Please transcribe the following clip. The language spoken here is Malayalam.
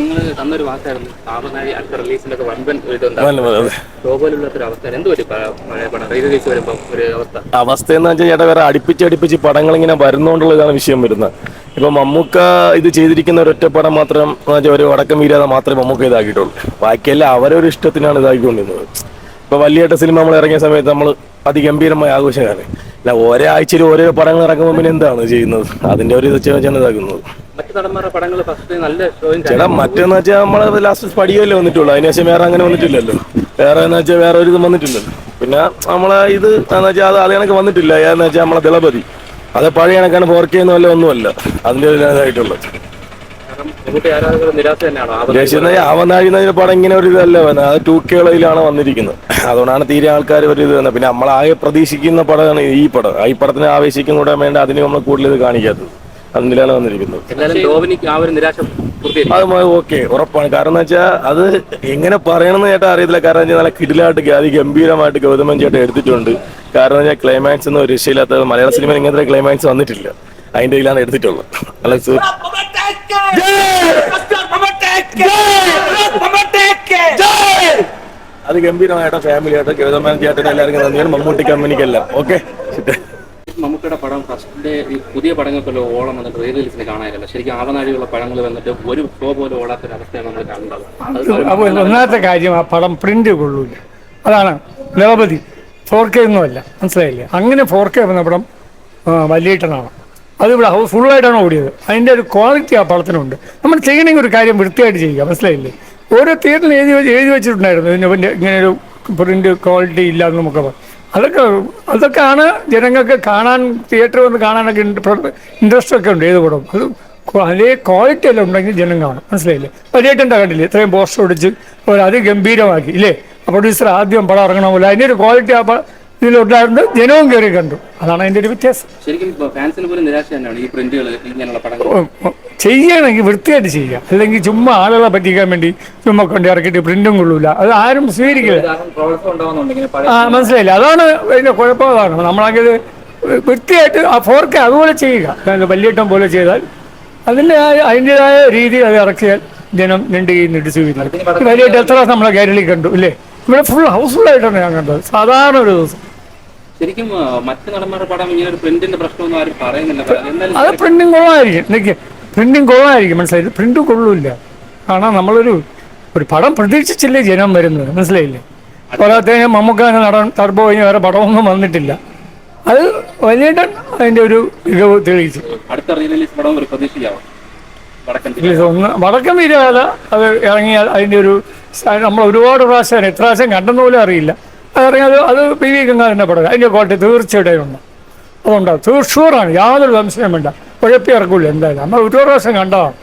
നിങ്ങൾ തന്നൊരു വാക്കായിരുന്നു. അടുത്ത വൻപൻ അവസ്ഥ. എന്ത് ഒരു അവസ്ഥ? അവസ്ഥ എന്ന് വെച്ചാൽ ചേട്ടാ വേറെ അടുപ്പിച്ച് അടുപ്പിച്ച് പടങ്ങൾ ഇങ്ങനെ വരുന്നോണ്ടുള്ളതാണ് വിഷയം വരുന്നത്. ഇപ്പൊ മമ്മൂക്ക ഇത് ചെയ്തിരിക്കുന്ന ഒരൊറ്റ പടം മാത്രം ഒരു വടക്കം വീരാതെ മാത്രമേ മമ്മൂക്ക ഇതാക്കിയിട്ടുള്ളൂ. ബാക്കിയെല്ലാം അവരൊരു ഇഷ്ടത്തിനാണ് ഇതാക്കിക്കൊണ്ടിരുന്നത്. ഇപ്പൊ വലിയേട്ട സിനിമ നമ്മൾ ഇറങ്ങിയ സമയത്ത് നമ്മൾ അതിഗംഭീരമായ ആഘോഷമാണ് അല്ല ഒരാഴ്ചയിൽ ഓരോ പടങ്ങൾ ഇറങ്ങുമ്പോൾ പിന്നെ എന്താണ് ചെയ്യുന്നത്? അതിന്റെ ഒരു ഇത് വെച്ചാണ് ഇതാക്കുന്നത്. മറ്റു നടന്മാരുടെ പടങ്ങൾ ഫസ്റ്റ് നല്ല ഷോയും ചേട്ടാ മറ്റേന്ന് വെച്ചാൽ നമ്മൾ ലാസ്റ്റ് സ്പടിയല്ലേ വന്നിട്ടുള്ളൂ. അതിനുശേഷം വേറെ അങ്ങനെ വന്നിട്ടില്ലല്ലോ. വേറെ എന്ന് വെച്ചാൽ വേറെ ഒരു ഇതും വന്നിട്ടില്ലല്ലോ. പിന്നെ നമ്മളെ ഇത് എന്ന് വെച്ചാൽ അത് അത് കണക്ക് വന്നിട്ടില്ല. ഏതെന്ന് വെച്ചാൽ നമ്മളെ ദളപതി. അത് പഴയ കണക്കാണ് ഫോർ കെ ഒന്നുമല്ല. അതിന്റെ ഒരു ഇതായിട്ടുള്ളത്. കാരണം നിരാശ തന്നെയാണോ? ആ ഉദ്ദേശിക്കുന്ന അവനാഴി പടം ഇങ്ങനെ ഒരു ഇതല്ല വന്നത് അത് ടൂ കേളയിലാണ് വന്നിരിക്കുന്നത്. അതുകൊണ്ടാണ് തീരെ ആൾക്കാർ ഒരു ഇത് വന്നത്. പിന്നെ നമ്മളാകെ പ്രതീക്ഷിക്കുന്ന പടമാണ് ഈ പടം. ഈ പടത്തിന് ആവേശിക്കും കൂടെ വേണ്ട അതിന് നമ്മൾ കൂടുതൽ ഇത് കാണിക്കാത്തത്. വന്നിരിക്കുന്നത് എന്നാലും ഡോവിനിക്ക് ആ ഒരു നിരാശ പൂർത്തീകരിക്കും അത് ഓക്കെ ഉറപ്പാണ്. കാരണം എന്ന് വെച്ചാൽ അത് എങ്ങനെ പറയണമെന്ന് ചേട്ടാ അറിയത്തില്ല. കാരണം വെച്ചാൽ നല്ല കിടിലായിട്ട് അതിഗംഭീരമായിട്ട് ഗൗതമൻ ചേട്ടൻ എടുത്തിട്ടുണ്ട്. കാരണം വെച്ചാൽ ക്ലൈമാക്സ് ഒന്നും ഒരു രക്ഷയില്ലാത്ത മലയാള സിനിമയിൽ ഇങ്ങനത്തെ ക്ലൈമാക്സ് വന്നിട്ടില്ല. അതിന്റെ ഇതിലാണ് എടുത്തിട്ടുള്ളത്. അത് ഗംഭീരമായിട്ട് ഫാമിലി ആയിട്ട് ഗൗതമൻ ചേട്ടൻ എല്ലാവർക്കും നന്ദിയാണ്. മമ്മൂട്ടി കമ്പനിക്കെല്ലാം ഓക്കെ? മമ്മൂട്ടിയുടെ പടം ഡേ ഈ പുതിയ പടങ്ങൾക്കല്ലോ ഓളം വന്നിട്ട് റീ റിലീസിന് കാണാനില്ല ശരിക്കും ആവനാഴിയുള്ള പടങ്ങൾ വന്നിട്ട് ഒരു ഷോ പോലും ഓടാത്തൊരു അവസ്ഥയാണ് നമ്മൾ കാണുന്നത് ഒന്നാമത്തെ കാര്യം ആ പടം പ്രിന്റ് കൊള്ളൂല. അതാണ് നിരവധി ഫോർ കെ ഒന്നുമല്ല മനസ്സിലായില്ലേ? അങ്ങനെ ഫോർ കെ വന്ന പടം വലിയേട്ടനാണ്. അതിവിടെ ഫുള്ളായിട്ടാണ് ഓടിയത്. അതിന്റെ ഒരു ക്വാളിറ്റി ആ പടത്തിനുണ്ട്. നമ്മൾ ചെയ്യണമെങ്കിൽ ഒരു കാര്യം വൃത്തിയായിട്ട് ചെയ്യുക മനസ്സിലായില്ലേ? ഓരോ തിയേറ്ററിൽ എഴുതി എഴുതി വെച്ചിട്ടുണ്ടായിരുന്നു. ഇതിന് ഇങ്ങനെ ഒരു പ്രിന്റ് ക്വാളിറ്റി ഇല്ല എന്ന് നമുക്ക് പറ- അതൊക്കെ അതൊക്കെയാണ് ജനങ്ങൾക്ക് കാണാൻ തിയേറ്റർ വന്ന് കാണാനൊക്കെ ഇൻട്രസ്റ്റ് ഒക്കെ ഉണ്ട് ഏത് കൂടും അത് അതേ ക്വാളിറ്റി എല്ലാം ഉണ്ടെങ്കിൽ ജനം കാണും. മനസ്സിലായില്ലേ? വലിയേട്ടന്റെ കണ്ടില്ലേ? ഇത്രയും പോസ്റ്റർ ഒടിച്ച് ഒരു അതിഗംഭീരമാക്കി ഇല്ലേ? പ്രൊഡ്യൂസർ ആദ്യം പടം ഇറങ്ങണമല്ല അതിന്റെ ഒരു ക്വാളിറ്റി ആ ഇതിലുണ്ടായിരുന്നു ജനവും കയറി കണ്ടു. അതാണ് അതിന്റെ ഒരു വ്യത്യാസം. ശരിക്കും ഫാൻസിന് പോലും നിരാശ തന്നെയാണ് ഈ പ്രിന്റുകൾ ഇങ്ങനെയുള്ള പടങ്ങൾ. ചെയ്യണമെങ്കിൽ വൃത്തിയായിട്ട് ചെയ്യുക. അല്ലെങ്കിൽ ചുമ്മാ ആളുകളെ പറ്റിക്കാൻ വേണ്ടി ചുമ്മാ കൊണ്ട് ഇറക്കിയിട്ട് പ്രിന്റും കൊള്ളൂല. അത് ആരും സ്വീകരിക്കില്ല. ആ മനസ്സിലായില്ല. അതാണ് അതിന്റെ കുഴപ്പം അതാണ് നമ്മളാണെങ്കിൽ വൃത്തിയായിട്ട് ആ ഫോർക്ക് അതുപോലെ ചെയ്യുക. വല്യട്ടം പോലെ ചെയ്താൽ അതിന്റെ അതിന്റെതായ രീതിയിൽ അത് ഇറക്കിയാൽ ജനം രണ്ട് കയ്യിൽ നീട്ടി സ്വീകരിക്കുന്നത് വലിയട്ട് എത്ര ദിവസം നമ്മളെ കേരളീ കണ്ടു ഇല്ലേ? ഇവിടെ ഫുൾ ഹൗസ്ഫുൾ ആയിട്ടാണ് ഞാൻ കണ്ടത്. സാധാരണ ഒരു ദിവസം. ശരിക്കും മറ്റു നടന്മാരുടെ പടം ഇങ്ങനെ ഒരു പ്രിന്റിന്റെ പ്രശ്നമൊന്നും ആരും പറയുന്നില്ല. അത് പ്രിന്റിംഗ് എനിക്ക് പ്രിന്റിങ് കൊള്ളായിരിക്കും മനസ്സിലായി പ്രിന്റ് കൊള്ളൂല്ല. കാരണം നമ്മളൊരു ഒരു പടം പ്രതീക്ഷിച്ചില്ലേ ജനം വരുന്നത്? മനസ്സിലായില്ലേ? പോരാത്തതിന് മമ്മൂക്ക എന്ന നടൻ ടർബോ കഴിഞ്ഞ വേറെ പടമൊന്നും വന്നിട്ടില്ല. അത് വലിയേട്ടൻ അതിന്റെ ഒരു മികവ് തെളിയിച്ചു. വടക്കം വീരാത അത് ഇറങ്ങിയാൽ അതിന്റെ ഒരു നമ്മൾ ഒരുപാട് പ്രാവശ്യം എത്ര പ്രാവശ്യം കണ്ടെന്ന് പോലും അറിയില്ല. അത് ഇറങ്ങിയത് അത് പി വി ഗംഗാധരന്റെ പടം. അതിന്റെ ക്വാളിറ്റി തീർച്ചയായിട്ടും ഉണ്ട്. അതുണ്ടാവും തീർ ഷുവറാണ് യാതൊരു സംശയം വേണ്ട. കുഴപ്പി ഇറക്കില്ല എന്തായാലും. നമ്മൾ ഒരുപാട് പ്രാവശ്യം കണ്ടതാണ്